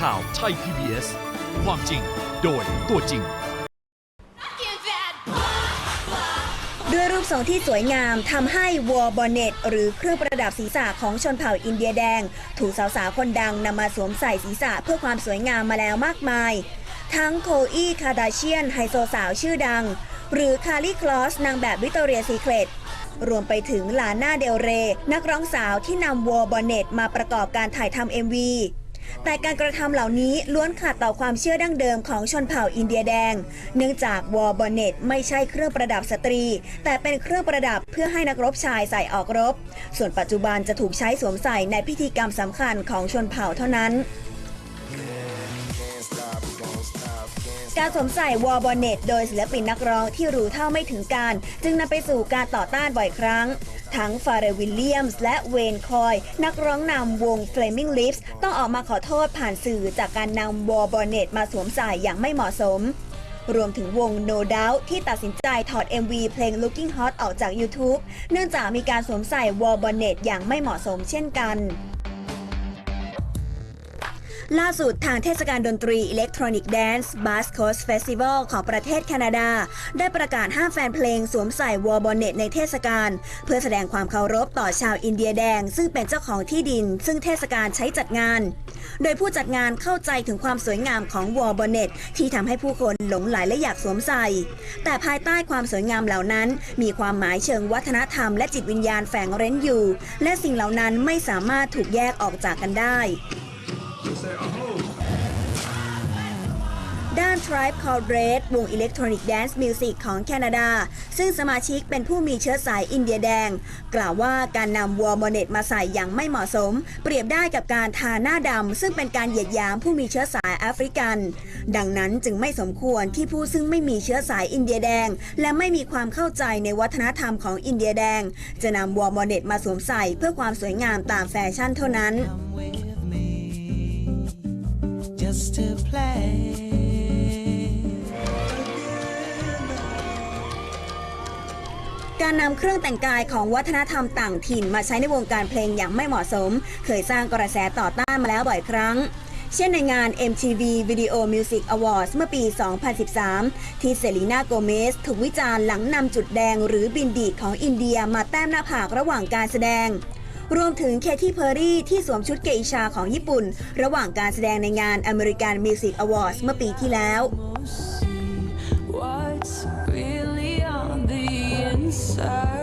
ข่าวไทย PBS ความจริงโดยตัวจริง ด้วยรูปทรงที่สวยงามทำให้วอลบอนเนตหรือเครื่องประดับศีรษะของชนเผ่าอินเดียแดง ถูกสาวๆคนดังนำมาสวมใส่ศีรษะเพื่อความสวยงามมาแล้วมากมาย ทั้งโคอีคาดาเชียนไฮโซสาวชื่อดัง หรือคารีคลอสนางแบบวิตอเรียซีเครตรวมไปถึงลาน่าเดลเร นักร้องสาวที่นำวอลบอนเนตมาประกอบการถ่ายทำ MV แต่การกระทำเหล่านี้ล้วนขัดต่อความเชื่อดั้งเดิมของชนเผ่าอินเดียแดง เนื่องจากวอลบอนเนตไม่ใช่เครื่องประดับสตรี แต่เป็นเครื่องประดับเพื่อให้นักรบชายใส่ออกรบ ส่วนปัจจุบันจะถูกใช้สวมใส่ในพิธีกรรมสำคัญของชนเผ่าเท่านั้น การสวมใส่วอลบอนเนตโดยศิลปินนักร้องที่รู้เท่าไม่ถึงการ จึงนำไปสู่การต่อต้านบ่อยครั้ง ทั้งฟาเรวิลเลียมส์และเวนคอย นักร้องนำวง Flaming Lips ต้องออกมาขอโทษผ่านสื่อจากการนำวอลบอนเนตมาสวมใส่อย่างไม่เหมาะสม รวมถึงวง No Doubt ที่ตัดสินใจถอด MV เพลง Looking Hot ออกจาก YouTube เนื่องจากมีการสวมใส่วอลบอนเนตอย่างไม่เหมาะสมเช่นกัน ล่าสุดทางเทศกาลดนตรี Electronic Dance Bass Coast Festival ของประเทศแคนาดา ได้ประกาศห้ามแฟนเพลงสวมใส่วอลบอนเนตในเทศกาลเพื่อแสดงความเคารพต่อชาวอินเดียแดง ซึ่งเป็นเจ้าของที่ดิน ซึ่งเทศกาลใช้จัดงาน โดยผู้จัดงานเข้าใจถึงความสวยงามของวอลบอนเนตที่ทำให้ผู้คนหลงไหลและอยากสวมใส่ แต่ภายใต้ความสวยงามเหล่านั้น มีความหมายเชิงวัฒนธรรมและจิตวิญญาณแฝงเร้นอยู่ และสิ่งเหล่านั้นไม่สามารถถูกแยกออกจากกันได้ ด้าน Tribe Called Red วง Electronic Dance Music ของแคนาดา ซึ่งสมาชิกเป็นผู้มีเชื้อสายอินเดียแดง กล่าวว่าการนำวอลโมเนตมาใส่อย่างไม่เหมาะสม เปรียบได้กับการทาหน้าดำ ซึ่งเป็นการเหยียดหยามผู้มีเชื้อสายแอฟริกัน ดังนั้นจึงไม่สมควรที่ผู้ซึ่งไม่มีเชื้อสายอินเดียแดง และไม่มีความเข้าใจในวัฒนธรรมของอินเดียแดง จะนำวอลโมเนตมาสวมใส่เพื่อความสวยงามตามแฟชั่นเท่านั้น just to play. การนำเครื่องแต่งกายของวัฒนธรรมต่างถิ่นมาใช้ในวงการเพลงอย่างไม่เหมาะสม เคยสร้างกระแสต่อต้านมาแล้วบ่อยครั้ง เช่นในงาน MTV Video Music Awards เมื่อปี 2013 ที่เซลีนาโกเมสถูกวิจารณ์หลังนำจุดแดงหรือบินดีดของอินเดียมาแต้มหน้าผากระหว่างการแสดง รวมถึงเคที่เพอร์รี่ที่สวมชุดเกอิชาของญี่ปุ่น ระหว่างการแสดงในงาน American Music Awards เมื่อปีที่แล้ว what's really on the inside.